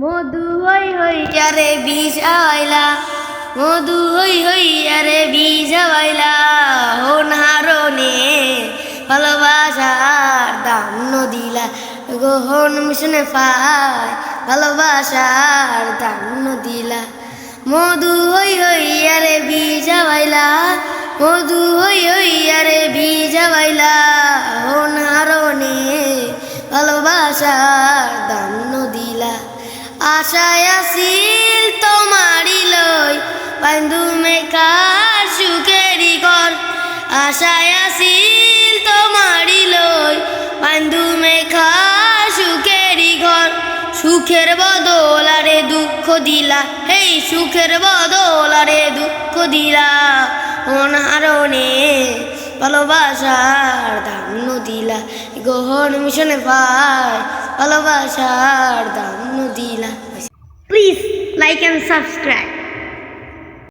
মধু হই হই আরে বিষ মধু হই হই আরে বিষ আইলা। হন হারনে ভালোবাসার দাম নদিলা। গহন মিশনে পায় ভালোবাসার দাম নদিলা। মধু হই হই আরে বিষ মধু হই হই আরে বিষ আশায় আসিল তোমারি লই, বান্ধু মেকা সুখেরি কর আশায় আসিল তোমারি লই, বান্ধু মেখা সুখেরি ঘর। সুখের বদল আরে দুঃখ দিলা এই সুখের বদল দুঃখ দিলা। অনারণে ভালোবাসার দাম দিলা, গহন মিশনে পায় ভালোবাসার দাম দিলা প্লিজ লাইক অ্যান্ড সাবস্ক্রাইব